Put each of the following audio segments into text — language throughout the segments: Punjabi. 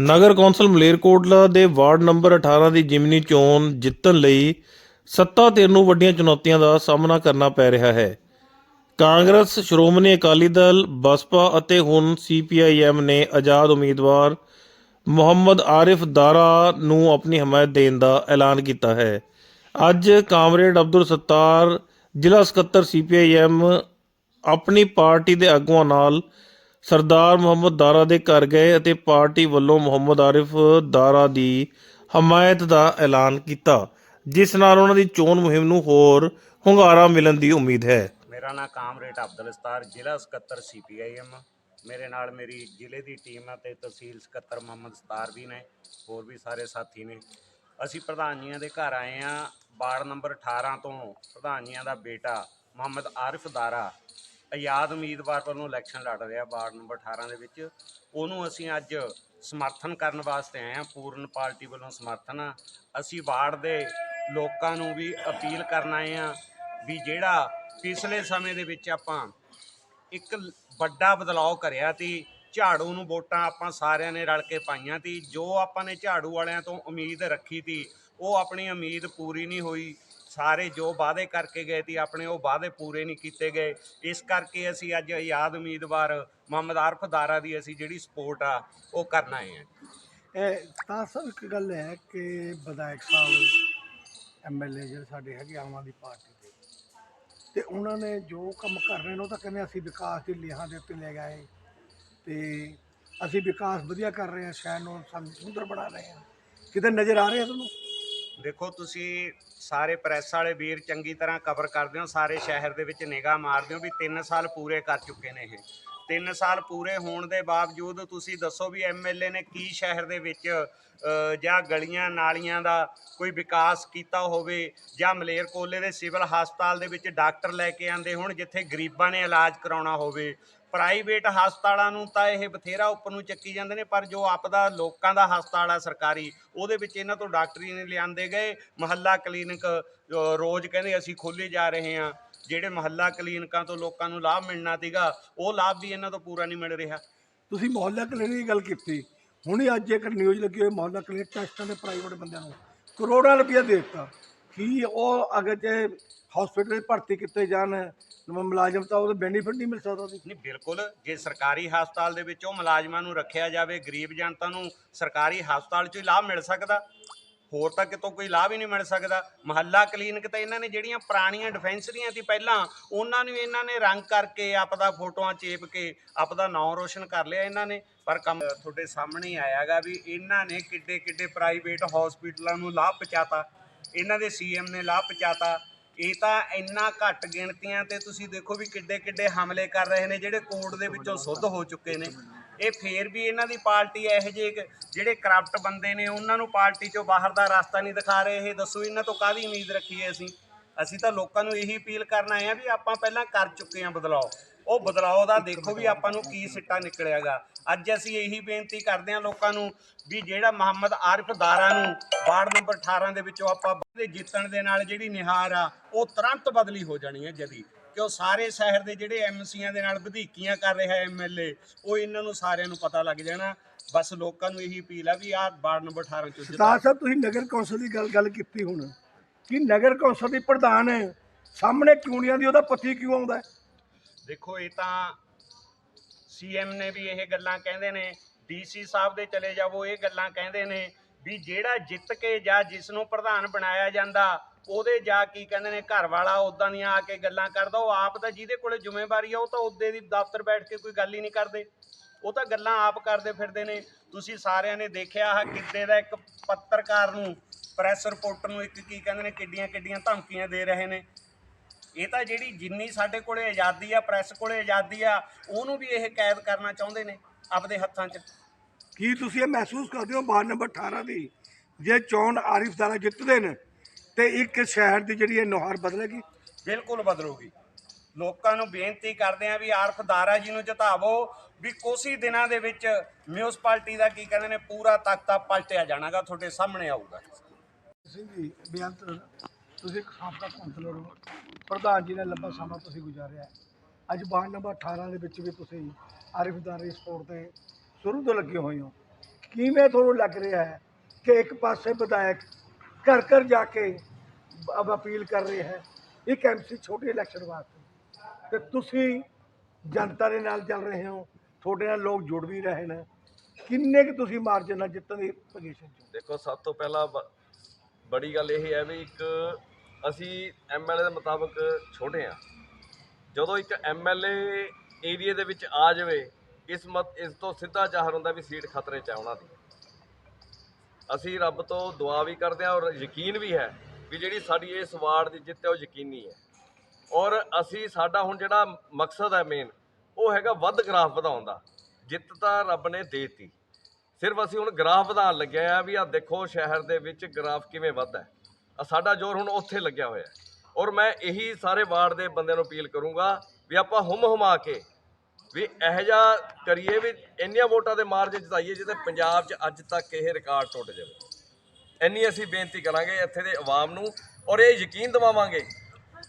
ਨਗਰ ਕੌਂਸਲ ਮਲੇਰਕੋਟਲਾ ਦੇ ਵਾਰਡ ਨੰਬਰ 18 ਦੀ ਜਿਮਨੀ ਚੋਣ ਜਿੱਤਣ ਲਈ ਸੱਤਾ ਧਿਰ ਨੂੰ ਵੱਡੀਆਂ ਚੁਣੌਤੀਆਂ ਦਾ ਸਾਹਮਣਾ ਕਰਨਾ ਪੈ ਰਿਹਾ ਹੈ। ਕਾਂਗਰਸ, ਸ਼੍ਰੋਮਣੀ ਅਕਾਲੀ ਦਲ, ਬਸਪਾ ਅਤੇ ਹੁਣ ਸੀਪੀਆਈਐਮ ਨੇ ਆਜ਼ਾਦ ਉਮੀਦਵਾਰ ਮੁਹੰਮਦ ਆਰਿਫ ਦਾਰਾ ਨੂੰ ਆਪਣੀ ਹਮਾਇਤ ਦੇਣ ਦਾ ਐਲਾਨ ਕੀਤਾ ਹੈ। ਅੱਜ ਕਾਮਰੇਡ ਅਬਦੁਲ ਸੱਤਾਰ ਜ਼ਿਲ੍ਹਾ ਸਕੱਤਰ ਸੀਪੀਆਈਐਮ ਆਪਣੀ ਪਾਰਟੀ ਦੇ ਆਗੂਆਂ ਨਾਲ ਸਰਦਾਰ ਮੁਹੰਮਦ ਦਾਰਾ ਦੇ ਘਰ ਗਏ ਅਤੇ ਪਾਰਟੀ ਵੱਲੋਂ ਮੁਹੰਮਦ ਆਰਿਫ ਦਾਰਾ ਦੀ ਹਮਾਇਤ ਦਾ ਐਲਾਨ ਕੀਤਾ, ਜਿਸ ਨਾਲ ਉਹਨਾਂ ਦੀ ਚੋਣ ਮੁਹਿੰਮ ਨੂੰ ਹੋਰ ਹੁੰਗਾਰਾ ਮਿਲਣ ਦੀ ਉਮੀਦ ਹੈ। ਮੇਰਾ ਨਾਮ ਕਾਮਰੇਟ ਅਬਦੁਲ ਸਤਾਰ, ਜ਼ਿਲ੍ਹਾ ਸਕੱਤਰ ਸੀਪੀਆਈਐਮ। ਮੇਰੇ ਨਾਲ ਮੇਰੀ ਜ਼ਿਲ੍ਹੇ ਦੀ ਟੀਮ ਹੈ ਤੇ ਤਹਿਸੀਲ ਸਕੱਤਰ ਮੁਹੰਮਦ ਸਤਾਰ ਵੀ ਨੇ, ਹੋਰ ਵੀ ਸਾਰੇ ਸਾਥੀ ਨੇ। ਅਸੀਂ ਪ੍ਰਧਾਨ ਜੀਆਂ ਦੇ ਘਰ ਆਏ ਆ ਵਾਰਡ ਨੰਬਰ 18 ਤੋਂ ਪ੍ਰਧਾਨ ਜੀਆਂ ਦਾ ਬੇਟਾ ਮੁਹੰਮਦ ਆਰਿਫ ਦਾਰਾ। ਆਜ਼ਾਦ ਉਮੀਦਵਾਰ ਵੱਲੋਂ ਇਲੈਕਸ਼ਨ ਲੜ ਰਿਹਾ ਵਾਰਡ ਨੰਬਰ 18 ਦੇ ਵਿੱਚ। ਉਹਨੂੰ ਅਸੀਂ ਅੱਜ ਸਮਰਥਨ ਕਰਨ ਵਾਸਤੇ ਆਏ ਹਾਂ, ਪੂਰਨ ਪਾਰਟੀ ਵੱਲੋਂ ਸਮਰਥਨ ਆ। ਅਸੀਂ ਵਾਰਡ ਦੇ ਲੋਕਾਂ ਨੂੰ ਵੀ ਅਪੀਲ ਕਰਨ ਆਏ ਆ ਵੀ ਜਿਹੜਾ ਪਿਛਲੇ ਸਮੇਂ ਦੇ ਵਿੱਚ ਆਪਾਂ ਇੱਕ ਲ- ਵੱਡਾ ਬਦਲਾਅ ਕਰਿਆ ਤੀ ਝਾੜੂ ਨੂੰ ਵੋਟਾਂ ਆਪਾਂ ਸਾਰਿਆਂ ਨੇ ਰਲ ਕੇ ਪਾਈਆਂ ਤੀ ਜੋ ਆਪਾਂ ਨੇ ਝਾੜੂ ਵਾਲਿਆਂ ਤੋਂ ਉਮੀਦ ਰੱਖੀ ਤੀ ਉਹ ਆਪਣੀ ਉਮੀਦ ਪੂਰੀ ਨਹੀਂ ਹੋਈ। ਸਾਰੇ ਜੋ ਵਾਅਦੇ ਕਰਕੇ ਗਏ ਸੀ, ਆਪਣੇ ਉਹ ਵਾਅਦੇ ਪੂਰੇ ਨਹੀਂ ਕੀਤੇ ਗਏ। ਇਸ ਕਰਕੇ ਅਸੀਂ ਅੱਜ ਆਜ਼ਾਦ ਉਮੀਦਵਾਰ ਮੁਹੰਮਦ ਆਰਫ ਦਾਰਾ ਦੀ ਅਸੀਂ ਜਿਹੜੀ ਸਪੋਰਟ ਆ, ਉਹ ਕਰਨ ਆਏ ਹਾਂ। ਤਾਂ ਸਰ ਇੱਕ ਗੱਲ ਹੈ ਕਿ ਵਿਧਾਇਕ ਸਾਹਿਬ ਐਮਐਲਏ ਜਿਹੜੇ ਸਾਡੇ ਹੈਗੇ ਆਮ ਆਦਮੀ ਪਾਰਟੀ ਦੇ, ਤੇ ਉਹਨਾਂ ਨੇ ਜੋ ਕੰਮ ਕਰ ਰਹੇ ਨੇ, ਉਹ ਤਾਂ ਕਹਿੰਦੇ ਅਸੀਂ ਵਿਕਾਸ ਦੀ ਲੀਹਾਂ ਦੇ ਉੱਤੇ ਲੈ ਗਏ ਤੇ ਅਸੀਂ ਵਿਕਾਸ ਵਧੀਆ ਕਰ ਰਹੇ ਹਾਂ, ਸ਼ਹਿਰ ਨੂੰ ਸਾਨੂੰ ਸੁੰਦਰ ਬਣਾ ਰਹੇ ਹਾਂ। ਕਿਤੇ ਨਜ਼ਰ ਆ ਰਿਹਾ ਤੁਹਾਨੂੰ? ਦੇਖੋ ਤੁਸੀਂ ਸਾਰੇ ਪ੍ਰੈਸ ਵਾਲੇ ਵੀਰ ਚੰਗੀ ਤਰ੍ਹਾਂ ਕਵਰ ਕਰਦੇ ਹੋ, ਸਾਰੇ ਸ਼ਹਿਰ ਦੇ ਵਿੱਚ ਨਿਗਾਹ ਮਾਰਦੇ ਹੋ ਵੀ 3 ਸਾਲ ਪੂਰੇ ਕਰ ਚੁੱਕੇ ਨੇ ਇਹ। 3 ਸਾਲ ਪੂਰੇ ਹੋਣ ਦੇ ਬਾਵਜੂਦ ਤੁਸੀਂ ਦੱਸੋ ਵੀ ਐਮਐਲਏ ਨੇ ਕੀ ਸ਼ਹਿਰ ਦੇ ਵਿੱਚ ਜਾਂ ਗਲੀਆਂ ਨਾਲੀਆਂ ਦਾ ਕੋਈ ਵਿਕਾਸ ਕੀਤਾ ਹੋਵੇ, ਜਾਂ ਮਲੇਰ ਕੋਲੇ ਦੇ ਸਿਵਲ ਹਸਪਤਾਲ ਦੇ ਵਿੱਚ ਡਾਕਟਰ ਲੈ ਕੇ ਆਂਦੇ ਹੁਣ, ਜਿੱਥੇ ਗਰੀਬਾਂ ਨੇ ਇਲਾਜ ਕਰਾਉਣਾ ਹੋਵੇ ਪ੍ਰਾਈਵੇਟ ਹਸਪਤਾਲਾਂ ਨੂੰ ਤਾਂ ਇਹ ਬਥੇਰਾ ਉੱਪਰ ਨੂੰ ਚੱਕੀ ਜਾਂਦੇ ਨੇ, ਪਰ ਜੋ ਆਪਦਾ ਲੋਕਾਂ ਦਾ ਹਸਪਤਾਲ ਆ ਸਰਕਾਰੀ, ਉਹਦੇ ਵਿੱਚ ਇਹਨਾਂ ਤੋਂ ਡਾਕਟਰੀ ਨਹੀਂ ਲਿਆਂਦੇ ਗਏ। ਮਹੱਲਾ ਕਲੀਨਿਕ ਰੋਜ਼ ਕਹਿੰਦੇ ਅਸੀਂ ਖੋਲੇ ਜਾ ਰਹੇ ਹਾਂ। ਜਿਹੜੇ ਮਹੱਲਾ ਕਲੀਨਿਕਾਂ ਤੋਂ ਲੋਕਾਂ ਨੂੰ ਲਾਭ ਮਿਲਣਾ ਸੀਗਾ, ਉਹ ਲਾਭ ਵੀ ਇਹਨਾਂ ਤੋਂ ਪੂਰਾ ਨਹੀਂ ਮਿਲ ਰਿਹਾ। ਤੁਸੀਂ ਮੁਹੱਲਾ ਕਲੀਨਿਕ ਦੀ ਗੱਲ ਕੀਤੀ। ਹੁਣੇ ਅੱਜ ਇੱਕ ਨਿਊਜ਼ ਲੱਗੀ ਹੋਈ, ਮੁਹੱਲਾ ਕਲੀਨਿਕ ਟੈਸਟਾਂ ਦੇ ਪ੍ਰਾਈਵੇਟ ਬੰਦਿਆਂ ਨੂੰ। ਕਰੋੜਾਂ ਰੁਪਇਆ ਦੇ ਦਿੱਤਾ। ਕੀ ਉਹ ਅਗਰ ਜੇ ਹਸਪੀਟਲ ਵਿੱਚ ਭਰਤੀ ਕੀਤੇ ਜਾਣ ਮ- ਮੁਲਾਜ਼ਮ ਤਾਂ ਉਹਦਾ ਬੈਨੀਫਿਟ ਨਹੀਂ ਮਿਲ ਸਕਦਾ ਉਹਦੀ। ਨਹੀਂ, ਬਿਲਕੁਲ, ਜੇ ਸਰਕਾਰੀ ਹਸਪਤਾਲ ਦੇ ਵਿੱਚ ਉਹ ਮੁਲਾਜ਼ਮਾਂ ਨੂੰ ਰੱਖਿਆ ਜਾਵੇ, ਗਰੀਬ ਜਨਤਾ ਨੂੰ ਸਰਕਾਰੀ ਹਸਪਤਾਲ 'ਚ ਹੀ ਲਾਭ ਮਿਲ ਸਕਦਾ। ਹੋਰ ਤਾਂ ਕਿਤੋਂ ਕੋਈ ਲਾਭ ਹੀ ਨਹੀਂ ਮਿਲ ਸਕਦਾ। ਮਹੱਲਾ ਕਲੀਨਿਕ ਤਾਂ ਇਹਨਾਂ ਨੇ ਜਿਹੜੀਆਂ ਪੁਰਾਣੀਆਂ ਡਿਫੈਂਸਰੀਆਂ ਸੀ ਪਹਿਲਾਂ, ਉਹਨਾਂ ਨੂੰ ਇਹਨਾਂ ਨੇ ਰੰਗ ਕਰਕੇ ਆਪਦਾ ਫੋਟੋਆਂ ਚੇਪ ਕੇ ਆਪਦਾ ਨਾਂ ਰੋਸ਼ਨ ਕਰ ਲਿਆ ਇਹਨਾਂ ਨੇ। ਪਰ ਕੰਮ ਤੁਹਾਡੇ ਸਾਹਮਣੇ ਹੀ ਆਇਆਗਾ ਵੀ ਇਹਨਾਂ ਨੇ ਕਿੱਡੇ ਕਿੱਡੇ ਪ੍ਰਾਈਵੇਟ ਹਸਪੀਟਲਾਂ ਨੂੰ ਲਾਭ ਪਹੁੰਚਾਤਾ। ਇਹਨਾਂ ਦੇ ਸੀਐਮ ਨੇ ਲਾਭ ਪਹੁੰਚਾਤਾ। ਇਹ ਤਾਂ ਇੰਨਾ ਘੱਟ ਗਿਣਤੀਆਂ ਤੇ ਤੁਸੀਂ ਦੇਖੋ ਵੀ ਕਿੱਡੇ ਕਿੱਡੇ ਹਮਲੇ ਕਰ ਰਹੇ ਨੇ, ਜਿਹੜੇ ਕੋਰਟ ਦੇ ਵਿੱਚੋਂ ਸੁੱਧ ਹੋ ਚੁੱਕੇ ਨੇ। ਇਹ ਫੇਰ ਵੀ ਇਹਨਾਂ ਦੀ ਪਾਰਟੀ ਇਹੋ ਜਿਹੇ ਜਿਹੜੇ ਕਰਪਟ ਬੰਦੇ ਨੇ, ਉਹਨਾਂ ਨੂੰ ਪਾਰਟੀ ਚੋਂ ਬਾਹਰ ਦਾ ਰਸਤਾ ਨਹੀਂ ਦਿਖਾ ਰਹੇ। ਇਹ ਦੱਸੋ ਇਹਨਾਂ ਤੋਂ ਕਾਹਦੀ ਉਮੀਦ ਰੱਖੀਏ ਅਸੀਂ? ਅਸੀਂ ਤਾਂ ਲੋਕਾਂ ਨੂੰ ਇਹੀ ਅਪੀਲ ਕਰਨਾ ਆਏ ਆ ਵੀ ਆਪਾਂ ਪਹਿਲਾਂ ਕਰ ਚੁੱਕੇ ਹਾਂ ਬਦਲਾਅ। ਉਹ ਬਦਲਾਅ ਦਾ ਦੇਖੋ ਵੀ ਆਪਾਂ ਨੂੰ ਕੀ ਸਿੱਟਾ ਨਿਕਲਿਆਗਾ। ਅੱਜ ਅਸੀਂ ਇਹੀ ਬੇਨਤੀ ਕਰਦੇ ਹਾਂ ਲੋਕਾਂ ਨੂੰ ਵੀ ਜਿਹੜਾ ਮੁਹੰਮਦ ਆਰਿਫ ਦਾਰਾ ਨੂੰ ਵਾਰਡ ਨੰਬਰ 18 ਦੇ ਵਿੱਚੋਂ ਆਪਾਂ ਦੇ ਜਿੱਤਣ ਦੇ ਨਾਲ ਜਿਹੜੀ ਨਿਹਾਰ ਆ, ਉਹ ਤੁਰੰਤ ਬਦਲੀ ਹੋ ਜਾਣੀ ਹੈ ਜਦੀ। ਕਿ ਉਹ ਸਾਰੇ ਸ਼ਹਿਰ ਦੇ ਜਿਹੜੇ ਐਮਸੀਆਂ ਦੇ ਨਾਲ ਵਧੀਕੀਆਂ ਕਰ ਰਿਹਾ ਐਮਐਲਏ ਉਹ ਇਹਨਾਂ ਨੂੰ ਸਾਰਿਆਂ ਨੂੰ ਪਤਾ ਲੱਗ ਜਾਣਾ। ਬਸ ਲੋਕਾਂ ਨੂੰ ਇਹੀ ਅਪੀਲ ਆ ਵੀ ਆਹ ਵਾਰਡ ਨੰਬਰ 18 ਚੋਂ ਜਿੱਤਾ। ਸਾਹਿਬ, ਤੁਸੀਂ ਨਗਰ ਕੌਂਸਲ ਦੀ ਗੱਲ ਗੱਲ ਕੀਤੀ ਹੁਣ। ਕਿ ਨਗਰ ਕੌਂਸਲ ਦੀ ਪ੍ਰਧਾਨ ਹੈ, ਸਾਹਮਣੇ ਕਿਉਣੀਆਂ ਦੀ ਉਹਦਾ ਪਤੀ ਕਿਉਂ ਆਉਂਦਾ ਹੈ? ਦੇਖੋ, ਇਹ ਤਾਂ ਸੀਐਮ ਨੇ ਵੀ ਇਹ ਗੱਲਾਂ ਕਹਿੰਦੇ ਨੇ ਡੀਸੀ ਸਾਹਿਬ ਦੇ ਚਲੇ ਜਾਵੋ, ਇਹ ਗੱਲਾਂ ਕਹਿੰਦੇ ਨੇ ਵੀ ਜਿਹੜਾ ਜਿੱਤ ਕੇ ਜਾਂ ਜਿਸ ਨੂੰ ਪ੍ਰਧਾਨ ਬਣਾਇਆ ਜਾਂਦਾ, ਉਹਦੇ ਜਾ ਕੀ ਕਹਿੰਦੇ ਨੇ ਘਰ ਵਾਲਾ ਉਦਾਂ ਦੀਆਂ ਆ ਕੇ ਗੱਲਾਂ ਕਰਦਾ, ਉਹ ਆਪ ਤਾਂ ਜਿਹਦੇ ਕੋਲੇ ਜ਼ਿੰਮੇਵਾਰੀ ਆ, ਉਹ ਤਾਂ ਉਹਦੇ ਦੀ ਦਫ਼ਤਰ ਬੈਠ ਕੇ ਕੋਈ ਗੱਲ ਹੀ ਨਹੀਂ ਕਰਦੇ। ਉਹ ਤਾਂ ਗੱਲਾਂ ਆਪ ਕਰਦੇ ਫਿਰਦੇ ਨੇ। ਤੁਸੀਂ ਸਾਰਿਆਂ ਨੇ ਦੇਖਿਆ ਆ ਕਿੱਦੇ ਦਾ ਇੱਕ ਪੱਤਰਕਾਰ ਨੂੰ ਪ੍ਰੈਸ ਰਿਪੋਰਟਰ ਨੂੰ ਇੱਕ ਕੀ ਕਹਿੰਦੇ ਨੇ ਕਿੱਡੀਆਂ ਕਿੱਡੀਆਂ ਧਮਕੀਆਂ ਦੇ ਰਹੇ ਨੇ। ਇਹ ਤਾਂ ਜਿਹੜੀ ਜਿੰਨੀ ਸਾਡੇ ਕੋਲੇ ਆਜ਼ਾਦੀ ਆ ਪ੍ਰੈਸ ਕੋਲੇ ਆਜ਼ਾਦੀ ਆ ਉਹਨੂੰ ਵੀ ਇਹ ਕੈਦ ਕਰਨਾ ਚਾਹੁੰਦੇ ਨੇ ਆਪਦੇ ਹੱਥਾਂ 'ਚ। ਕੀ ਤੁਸੀਂ ਇਹ ਮਹਿਸੂਸ ਕਰਦੇ ਹੋ ਵਾਰਡ ਨੰਬਰ 18 ਦੀ? ਜੇ ਚੋਣ ਆਰਿਫ ਦਾਰਾ ਜਿੱਤਦੇ ਨੇ ਤੇ ਇੱਕ ਸ਼ਹਿਰ ਦੀ ਜਿਹੜੀ ਇਹ ਨੁਹਾਰ ਬਦਲੇਗੀ? ਬਿਲਕੁਲ ਬਦਲੂਗੀ। ਲੋਕਾਂ ਨੂੰ ਬੇਨਤੀ ਕਰਦੇ ਆ ਵੀ ਆਰਫ ਦਾਰਾ ਜੀ ਨੂੰ ਜਿਤਾਵੋ ਵੀ ਕੁਛ ਹੀ ਦਿਨਾਂ ਦੇ ਵਿੱਚ ਮਿਊਨਿਸਪੈਲਿਟੀ ਦਾ ਕੀ ਕਹਿੰਦੇ ਨੇ ਪੂਰਾ ਤਖਤਾ ਪਲਟਿਆ ਜਾਣਾਗਾ ਤੁਹਾਡੇ ਸਾਹਮਣੇ ਆਊਗਾ। ਸਿੰਘ ਜੀ ਬੇਅੰਤ ਤੁਸੀਂ ਇੱਕ ਸਾਬਕਾ ਕੌਂਸਲਰ ਹੋ ਪ੍ਰਧਾਨ ਜੀ ਨੇ ਲੰਬਾ ਸਮਾਂ ਤੁਸੀਂ ਗੁਜ਼ਾਰਿਆ। ਹੈ। ਅੱਜ ਵਾਰਡ ਨੰਬਰ 18 ਦੇ ਵਿੱਚ ਵੀ ਤੁਸੀਂ ਆਰਿਫ ਸਪੋਰਟ ਤੇ ਸ਼ੁਰੂ ਤੋਂ ਲੱਗੇ ਹੋਏ ਹੋ। ਕਿਵੇਂ ਤੁਹਾਨੂੰ ਲੱਗ ਰਿਹਾ ਹੈ ਕਿ ਇੱਕ ਪਾਸੇ ਵਿਧਾਇਕ ਘਰ ਘਰ ਜਾ ਕੇ ਅਬ ਅਪੀਲ ਕਰ ਰਿਹਾ ਹੈ ਇੱਕ ਐਮਸੀ ਛੋਟੀ ਇਲੈਕਸ਼ਨ ਵਾਸਤੇ। ਤੇ ਤੁਸੀਂ ਜਨਤਾ ਦੇ ਨਾਲ ਚੱਲ ਰਹੇ ਹੋ। ਤੁਹਾਡੇ ਨਾਲ ਲੋਕ ਜੁੜ ਵੀ ਰਹੇ ਨੇ। ਕਿੰਨੇ ਕਿ ਤੁਸੀਂ ਮਾਰਜਨ ਨਾਲ ਜਿੱਤਣ ਦੀ ਪੋਜੀਸ਼ਨ 'ਚ ਦੇਖੋ, ਸਭ ਤੋਂ ਪਹਿਲਾਂ ਬ- ਬੜੀ ਗੱਲ ਇਹ ਹੈ ਵੀ ਇੱਕ ਅਸੀਂ ਐਮਐਲਏ ਦੇ ਮੁਤਾਬਕ ਛੋਟੇ ਆ ਜਦੋਂ ਇੱਕ ਐਮਐਲਏ ਏਰੀਆ ਦੇ ਵਿੱਚ ਆ ਜਾਵੇ, ਇਸ ਮਤ, ਇਸ ਤੋਂ ਸਿੱਧਾ ਜ਼ਾਹਰ ਹੁੰਦਾ ਵੀ ਸੀਟ ਖਤਰੇ 'ਚ ਹੈ ਉਹਨਾਂ ਦੀ। ਅਸੀਂ ਰੱਬ ਤੋਂ ਦੁਆ ਵੀ ਕਰਦੇ ਹਾਂ ਔਰ ਯਕੀਨ ਵੀ ਹੈ ਵੀ ਜਿਹੜੀ ਸਾਡੀ ਇਸ ਵਾਰਡ ਦੀ ਜਿੱਤ ਹੈ, ਉਹ ਯਕੀਨੀ ਹੈ। ਔਰ ਅਸੀਂ ਸਾਡਾ ਹੁਣ ਜਿਹੜਾ ਮਕਸਦ ਹੈ ਮੇਨ ਉਹ ਹੈਗਾ ਵੱਧ ਗ੍ਰਾਫ ਵਧਾਉਣ ਦਾ। ਜਿੱਤ ਤਾਂ ਰੱਬ ਨੇ ਦੇਤੀ। ਸਿਰਫ ਅਸੀਂ ਹੁਣ ਗ੍ਰਾਫ ਵਧਾਉਣ ਲੱਗਿਆ ਆ ਵੀ ਆ ਦੇਖੋ ਸ਼ਹਿਰ ਦੇ ਵਿੱਚ ਗ੍ਰਾਫ ਕਿਵੇਂ ਵੱਧਦਾ ਸਾਡਾ ਜ਼ੋਰ ਹੁਣ ਉੱਥੇ ਲੱਗਿਆ ਹੋਇਆ ਹੈ। ਔਰ ਮੈਂ ਇਹੀ ਸਾਰੇ ਵਾਰਡ ਦੇ ਬੰਦਿਆਂ ਨੂੰ ਅਪੀਲ ਕਰੂੰਗਾ ਵੀ ਆਪਾਂ ਹੁਮ ਹੁਮਾ ਕੇ ਵੀ ਇਹੋ ਜਿਹਾ ਕਰੀਏ ਵੀ ਇੰਨੀਆਂ ਵੋਟਾਂ ਦੇ ਮਾਰਜਨ ਜਿਤਾਈਏ ਜਿਹਦੇ ਪੰਜਾਬ 'ਚ ਅੱਜ ਤੱਕ ਇਹ ਰਿਕਾਰਡ ਟੁੱਟ ਜਾਵੇ। ਇੰਨੀ ਅਸੀਂ ਬੇਨਤੀ ਕਰਾਂਗੇ ਇੱਥੇ ਦੇ ਆਵਾਮ ਨੂੰ ਔਰ ਇਹ ਯਕੀਨ ਦਿਵਾਵਾਂਗੇ,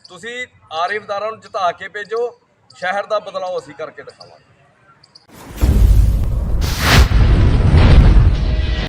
ਤੁਸੀਂ ਆਰਿਫਦਾਰਾਂ ਨੂੰ ਜਿਤਾ ਕੇ ਭੇਜੋ, ਸ਼ਹਿਰ ਦਾ ਬਦਲਾਅ ਅਸੀਂ ਕਰਕੇ ਦਿਖਾਵਾਂਗੇ।